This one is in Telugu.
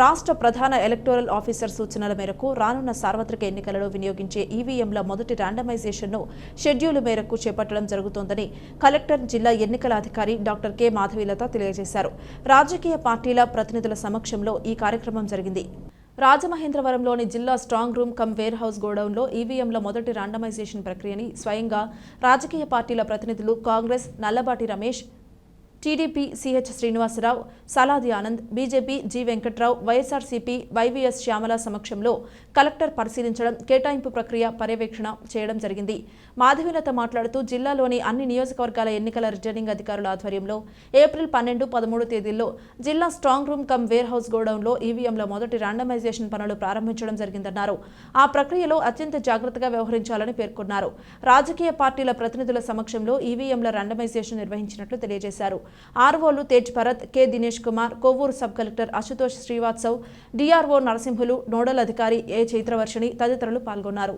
రాష్ట్ర ప్రధాన ఎలక్టోరల్ ఆఫీసర్ సూచనల మేరకు రానున్న సార్వత్రిక ఎన్నికలలో వినియోగించే ఈవీఎంల మొదటి ర్యాండమైజేషన్ను షెడ్యూల్ మేరకు చేపట్టడం జరుగుతోందని కలెక్టర్ జిల్లా ఎన్నికల అధికారి డాక్టర్ కె. మాధవీలత తెలియజేశారు. రాజకీయ పార్టీల ప్రతినిధుల సమక్షంలో ఈ కార్యక్రమం జరిగింది. రాజమహేంద్రవరంలోని జిల్లా strong room come wear house గోడౌన్లో ఈవీఎంల మొదటి ర్యాండమైజేషన్ ప్రక్రియని స్వయంగా రాజకీయ పార్టీల ప్రతినిధులు Congress Nallabati Ramesh TDP CH Srinivasarao Saladi Anand BJP G Venkatrao YSRCP YVS Shyamala సమక్షంలో కలెక్టర్ పరిశీలించడం కేటాయింపు ప్రక్రియ పర్యవేక్షణ చేయడం జరిగింది. మాధవీలత మాట్లాడుతూ జిల్లాలోని అన్ని నియోజకవర్గాల ఎన్నికల రిటర్నింగ్ అధికారుల ఆధ్వర్యంలో ఏప్రిల్ పన్నెండు పదమూడు తేదీల్లో జిల్లా strong room come wear house గోడౌన్లో ఈవీఎంల మొదటి ర్యాండమైజేషన్ పనులు ప్రారంభించడం జరిగిందన్నారు. ఆ ప్రక్రియలో అత్యంత జాగ్రత్తగా వ్యవహరించాలని పేర్కొన్నారు. రాజకీయ పార్టీల ప్రతినిధుల సమక్షంలో ఈవీఎంల ర్యాండమైజేషన్ నిర్వహించినట్లు తెలియజేశారు. ఆర్వోలు Tej Bharat K Dinesh Kumar Kovvuru sub collector Ashutosh Srivastav DRO Narasimhulu nodal అధికారి ఏ చైత్రవర్షిణి తదితరులు పాల్గొన్నారు.